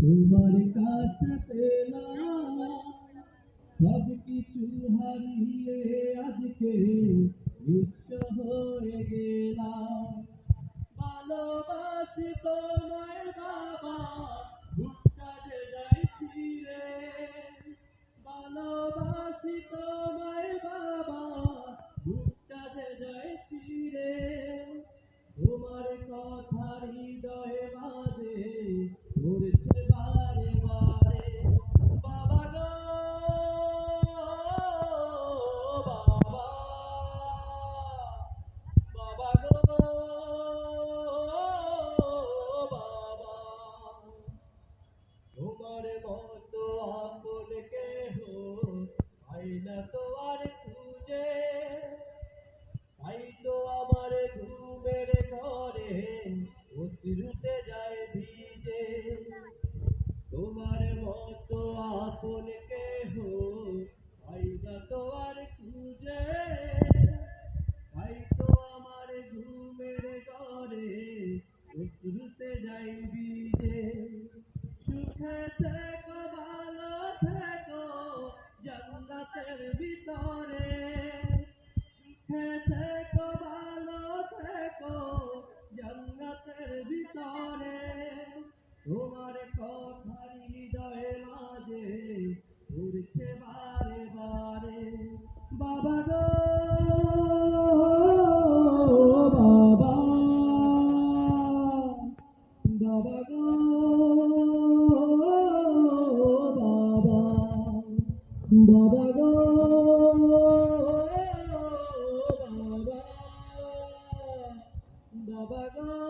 তোমার কাছে পেলা সব কিছু হারিয়ে তোমার মতো আপন কেহ পাই না তো আর খুঁজে। তাই তো আমার ঘুমের ঘরে অশ্রুতে যায় ভিজে। তোমার মতো আপন কেহ পাই না তো আর খুঁজে। তাই তো আমার ঘুমের ঘরে অশ্রুতে যাই ভিতরে। থেকো ভালো থেকো জন্নতের ভিতরে। তোমার কথা হৃদয়ে মাঝে ঘুরছে বারে বারে। বাবা গো, বাবা। বাবা গো বাবা বাবা। Baba